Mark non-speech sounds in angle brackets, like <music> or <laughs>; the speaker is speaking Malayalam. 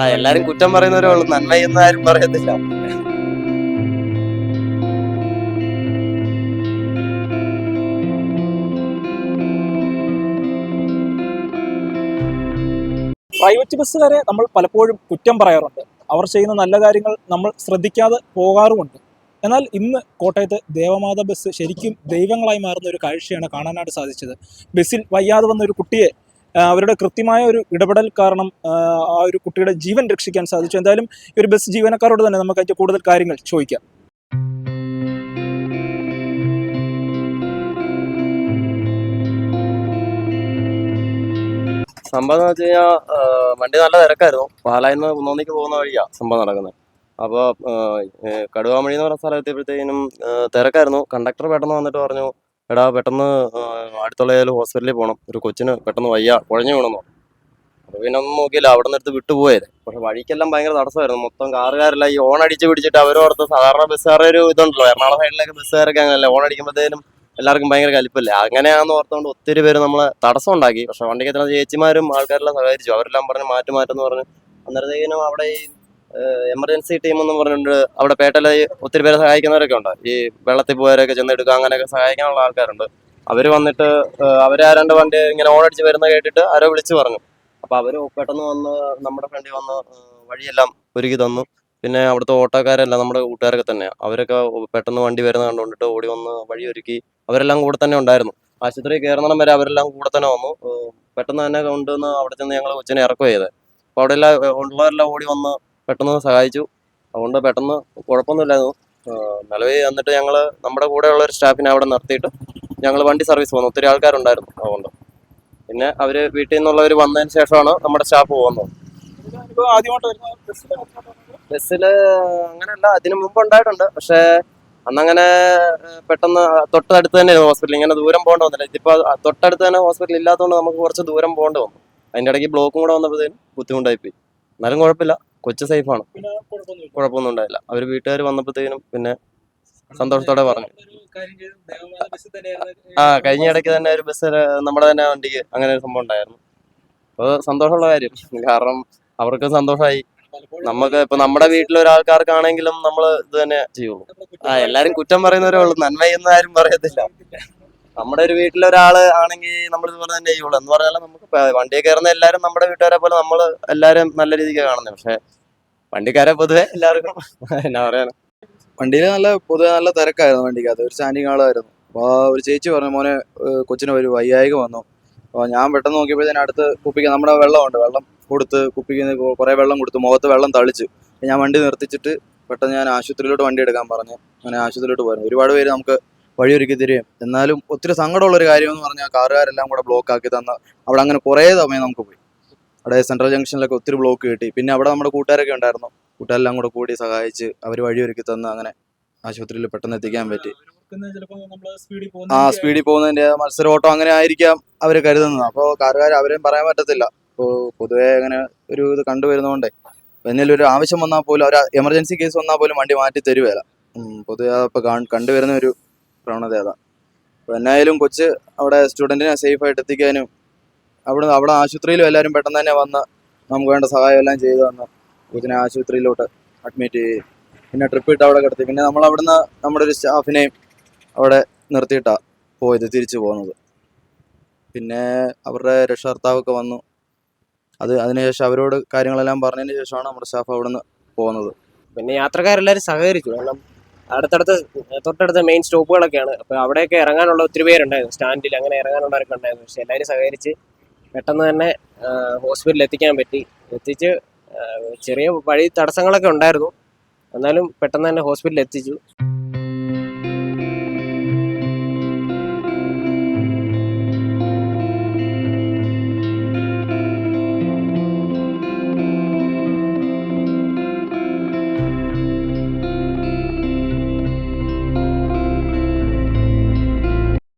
ആ എല്ലാരും കുറ്റം പറയുന്നവരേ ഉള്ളൂ. നന്മ എന്ന് ആരും പറയത്തില്ല പ്രൈവറ്റ് ബസ്സുകാരെ നമ്മൾ പലപ്പോഴും കുറ്റം പറയാറുണ്ട്. അവർ ചെയ്യുന്ന നല്ല കാര്യങ്ങൾ നമ്മൾ ശ്രദ്ധിക്കാതെ പോകാറുമുണ്ട്. എന്നാൽ ഇന്ന് കോട്ടയത്ത് ദേവമാത ബസ് ശരിക്കും ദൈവങ്ങളായി മാറുന്ന ഒരു കാഴ്ചയാണ് കാണാനായിട്ട് സാധിച്ചത്. ബസ്സിൽ വയ്യാതെ വന്ന ഒരു കുട്ടിയെ അവരുടെ കൃത്യമായ ഒരു ഇടപെടൽ കാരണം ആ, ഒരു കുട്ടിയുടെ ജീവൻ രക്ഷിക്കാൻ സാധിച്ചു. എന്തായാലും ഈ ഒരു ബസ് ജീവനക്കാരോട് തന്നെ നമുക്ക് അതിന്റെ കൂടുതൽ കാര്യങ്ങൾ ചോദിക്കാം. സംഭവം എന്ന് വെച്ച് കഴിഞ്ഞാൽ വണ്ടി നല്ല തിരക്കായിരുന്നു. പാലായിന്ന് കുന്നോന്നിക്ക് പോകുന്ന വഴിയാ സംഭവം നടക്കുന്നത്. അപ്പോൾ കടുവാമണി എന്ന് പറഞ്ഞ സ്ഥലം എത്തിയപ്പോഴത്തേനും തിരക്കായിരുന്നു. കണ്ടക്ടർ പെട്ടെന്ന് വന്നിട്ട് പറഞ്ഞു എടാ പെട്ടെന്ന് അടുത്തുള്ള ഏതായാലും ഹോസ്പിറ്റലിൽ പോകണം ഒരു കൊച്ചിന് പെട്ടെന്ന് വയ്യ കുഴഞ്ഞു വീണെന്നോ അപ്പോൾ പിന്നെ ഒന്നും നോക്കിയില്ല അവിടെ നിന്ന് എടുത്ത് വിട്ടുപോയത് പക്ഷെ വഴിക്കെല്ലാം ഭയങ്കര തടസ്സമായിരുന്നു. മൊത്തം കാറുകാരെല്ലാം ഈ ഓൺ അടിച്ച് പിടിച്ചിട്ട് അവരോർത്ത് സാധാരണ ബസ്സുകാരുടെ ഒരു ഇതുണ്ടല്ലോ എറണാകുളം സൈഡിലൊക്കെ ബസ്സുകാരൊക്കെ അങ്ങനെയല്ലേ? ഓൺ അടിക്കുമ്പോഴത്തേനും എല്ലാവർക്കും ഭയങ്കര കലിപ്പല്ലേ? അങ്ങനെയാണെന്ന് ഓർത്തുകൊണ്ട് ഒത്തിരി പേര് നമ്മളെ തടസ്സം ഉണ്ടാക്കി. പക്ഷെ വണ്ടിക്ക് ചേച്ചിമാരും ആൾക്കാരെല്ലാം സഹകരിച്ചു. അവരെല്ലാം പറഞ്ഞ് മാറ്റി മാറ്റം എന്ന് പറഞ്ഞ് അന്നേരത്തേക്കിനും അവിടെ ഈ എമർജൻസി ടീം എന്ന് പറഞ്ഞിട്ട് അവിടെ പേട്ടല ഒത്തിരി പേരെ സഹായിക്കുന്നവരൊക്കെ ഉണ്ട്. ഈ വെള്ളത്തിൽ പോയവരൊക്കെ ചെന്നെടുക്കുക അങ്ങനെയൊക്കെ സഹായിക്കാനുള്ള ആൾക്കാരുണ്ട്. അവർ വന്നിട്ട് അവർ ആ രണ്ട് വണ്ടി ഇങ്ങനെ ഓണടിച്ച് വരുന്ന കേട്ടിട്ട് ആരോ വിളിച്ചു പറഞ്ഞു. അപ്പോൾ അവർ പെട്ടെന്ന് വന്ന് നമ്മുടെ ഫ്രണ്ടിൽ വന്ന് വഴിയെല്ലാം ഒരുക്കി തന്നു. പിന്നെ അവിടുത്തെ ഓട്ടോക്കാരല്ല നമ്മുടെ കൂട്ടുകാരൊക്കെ തന്നെ അവരൊക്കെ പെട്ടെന്ന് വണ്ടി വരുന്ന കണ്ടുകൊണ്ടിട്ട് ഓടി വന്ന് വഴി ഒരുക്കി അവരെല്ലാം കൂടെ തന്നെ ഉണ്ടായിരുന്നു. ആശുപത്രി കയറുന്നിടം വരെ അവരെല്ലാം കൂടെ തന്നെ വന്നു. പെട്ടെന്ന് തന്നെ കൊണ്ടുവന്ന് അവിടെ ചെന്ന് ഞങ്ങൾ കൊച്ചിനെ ഇറക്കുക ചെയ്തത് അപ്പോൾ അവിടെ എല്ലാം ഉള്ളവരെല്ലാം ഓടി വന്ന് പെട്ടെന്ന് സഹായിച്ചു. അതുകൊണ്ട് പെട്ടെന്ന് കുഴപ്പമൊന്നുമില്ലായിരുന്നു. നിലവിൽ എന്നിട്ട് ഞങ്ങൾ നമ്മുടെ കൂടെയുള്ള ഒരു സ്റ്റാഫിനെ അവിടെ നിർത്തിയിട്ട് ഞങ്ങൾ വണ്ടി സർവീസ് പോകുന്നു. ഒത്തിരി ആൾക്കാരുണ്ടായിരുന്നു അതുകൊണ്ട്. പിന്നെ അവർ വീട്ടിൽ നിന്നുള്ളവർ വന്നതിന് ശേഷമാണ് നമ്മുടെ സ്റ്റാഫ് പോകുന്നത്. ബസ്സിൽ അങ്ങനെയല്ല അതിന് മുമ്പ് ഉണ്ടായിട്ടുണ്ട്. പക്ഷേ അന്നങ്ങനെ പെട്ടെന്ന് തൊട്ടടുത്ത് തന്നെ ഹോസ്പിറ്റൽ. ഇങ്ങനെ ദൂരം പോകേണ്ട വന്നില്ല. ഇതിപ്പോൾ തൊട്ടടുത്ത് തന്നെ ഹോസ്പിറ്റൽ ഇല്ലാത്തതുകൊണ്ട് നമുക്ക് കുറച്ച് ദൂരം പോകേണ്ടി വന്നു. അതിന്റെ ഇടയ്ക്ക് ബ്ലോക്കും കൂടെ വന്നപ്പോഴത്തേനും ബുദ്ധിമുട്ടായിപ്പോയി. എന്നാലും കുഴപ്പമില്ല. കൊച്ചു സേഫാണ്. കുഴപ്പമൊന്നും ഉണ്ടായില്ല അവർ വീട്ടുകാർ വന്നപ്പോഴത്തേനും പിന്നെ സന്തോഷത്തോടെ പറഞ്ഞു. ആ കഴിഞ്ഞ ഇടയ്ക്ക് തന്നെ ഒരു ബസ് നമ്മുടെ തന്നെ വണ്ടിക്ക് അങ്ങനെ ഒരു സംഭവം ഉണ്ടായിരുന്നു. അപ്പോൾ സന്തോഷമുള്ള കാര്യം. കാരണം അവർക്കും സന്തോഷമായി. നമുക്ക് ഇപ്പൊ നമ്മുടെ വീട്ടിലെ ഒരാൾക്കാർക്കാണെങ്കിലും നമ്മൾ ഇത് തന്നെ ചെയ്യുള്ളൂ. ആ എല്ലാരും കുറ്റം പറയുന്നവരേ ഉള്ളൂ. നന്മയെന്ന് ആരും പറയത്തില്ല. നമ്മുടെ ഒരു വീട്ടിലൊരാൾ ആണെങ്കിൽ നമ്മൾ ഇതുപോലെ തന്നെ ചെയ്യുള്ളൂ. എന്ന് പറഞ്ഞാൽ നമുക്ക് വണ്ടിയെ കയറുന്ന എല്ലാവരും നമ്മുടെ വീട്ടുകാരെ പോലെ നമ്മൾ എല്ലാവരും നല്ല രീതിക്ക് കാണുന്നത് പക്ഷെ വണ്ടിക്കാരെ പൊതുവെ എല്ലാവർക്കും <laughs> എന്നാ പറയാ വണ്ടിയിൽ നല്ല പൊതുവെ നല്ല തിരക്കായിരുന്നു വണ്ടിക്കകത്ത്. ഒരു സ്റ്റാൻഡിങ് ആളായിരുന്നു അപ്പോൾ ഒരു ചേച്ചി പറഞ്ഞു മോനെ കൊച്ചിന് ഒരു വയ്യായിക വന്നു. അപ്പോൾ ഞാൻ പെട്ടെന്ന് നോക്കിയപ്പോഴത്തേന് അടുത്ത് കുപ്പിക്ക് നമ്മുടെ വെള്ളമുണ്ട്. വെള്ളം കൊടുത്ത് കുപ്പിക്ക് കുറേ വെള്ളം കൊടുത്ത് മുഖത്ത് വെള്ളം തളിച്ചു ഞാൻ വണ്ടി നിർത്തിച്ചിട്ട് പെട്ടെന്ന് ഞാൻ ആശുപത്രിയിലോട്ട് വണ്ടി എടുക്കാൻ പറഞ്ഞു. അങ്ങനെ ആശുപത്രിയിലോട്ട് പോയിരുന്നു. ഒരുപാട് പേര് നമുക്ക് വഴിയൊരുക്കി തരികയും എന്നാലും ഒത്തിരി സങ്കടമുള്ള ഒരു കാര്യം എന്ന് പറഞ്ഞാൽ കാറുകാരെല്ലാം കൂടെ ബ്ലോക്ക് ആക്കി തന്ന അവിടെ അങ്ങനെ കുറേ സമയം നമുക്ക് പോയി. അവിടെ സെൻട്രൽ ജംഗ്ഷനിലൊക്കെ ഒത്തിരി ബ്ലോക്ക് കിട്ടി. പിന്നെ അവിടെ നമ്മുടെ കൂട്ടുകാരൊക്കെ ഉണ്ടായിരുന്നു. കൂട്ടുകാരെല്ലാം കൂടെ കൂടി സഹായിച്ച് അവർ വഴിയൊരുക്കി തന്ന് അങ്ങനെ ആശുപത്രിയിൽ പെട്ടെന്ന് എത്തിക്കാൻ പറ്റി. ആ സ്പീഡിൽ പോകുന്നതിന്റെ മത്സര ഓട്ടോ അങ്ങനെ ആയിരിക്കാം അവർ കരുതുന്നത്. അപ്പോൾ കാറുകാർ അവരെയും പറയാൻ പറ്റത്തില്ല. ഇപ്പോൾ പൊതുവേ അങ്ങനെ ഒരു ഇത് കണ്ടുവരുന്നതുകൊണ്ടേ. എന്തെങ്കിലും ഒരു ആവശ്യം വന്നാൽ പോലും ഒരു എമർജൻസി കേസ് വന്നാൽ പോലും വണ്ടി മാറ്റി തരുവേല. പൊതുവെ അപ്പോൾ കണ്ടുവരുന്ന ഒരു പ്രവണത അതാണ് അപ്പോൾ എന്നായാലും കൊച്ച് അവിടെ സ്റ്റുഡന്റിനെ സേഫായിട്ട് എത്തിക്കാനും അവിടെ അവിടെ ആശുപത്രിയിലും എല്ലാവരും പെട്ടെന്ന് തന്നെ വന്ന് നമുക്ക് വേണ്ട സഹായം എല്ലാം ചെയ്തു തന്ന് കൊച്ചിനെ ആശുപത്രിയിലോട്ട് അഡ്മിറ്റ് ചെയ്യും. പിന്നെ ട്രിപ്പ് ഇട്ട് അവിടെ കിടത്തി. പിന്നെ നമ്മൾ അവിടുന്ന് നമ്മുടെ ഒരു സ്റ്റാഫിനെയും അവിടെ നിർത്തിയിട്ടാണ് പോയത് തിരിച്ചു പോകുന്നത് പിന്നെ അവരുടെ രക്ഷകർത്താവൊക്കെ വന്നു. അത് അതിനുശേഷം അവരോട് കാര്യങ്ങളെല്ലാം പറഞ്ഞതിന് ശേഷമാണ് നമ്മുടെ സ്റ്റാഫ് അവിടെ നിന്ന് പോകുന്നത് പിന്നെ യാത്രക്കാരെല്ലാവരും സഹകരിച്ചു. കാരണം അടുത്തടുത്ത തൊട്ടടുത്ത മെയിൻ സ്റ്റോപ്പുകളൊക്കെയാണ് അപ്പോൾ അവിടെയൊക്കെ ഇറങ്ങാനുള്ള ഒത്തിരി പേരുണ്ടായിരുന്നു. സ്റ്റാൻഡിൽ അങ്ങനെ ഇറങ്ങാനുള്ളവരൊക്കെ ഉണ്ടായിരുന്നു. പക്ഷെ എല്ലാവരും സഹകരിച്ച് പെട്ടെന്ന് തന്നെ ഹോസ്പിറ്റലിൽ എത്തിക്കാൻ പറ്റി. എത്തിച്ച് ചെറിയ വഴി തടസ്സങ്ങളൊക്കെ ഉണ്ടായിരുന്നു. എന്നാലും പെട്ടെന്ന് തന്നെ ഹോസ്പിറ്റലിൽ എത്തിച്ചു.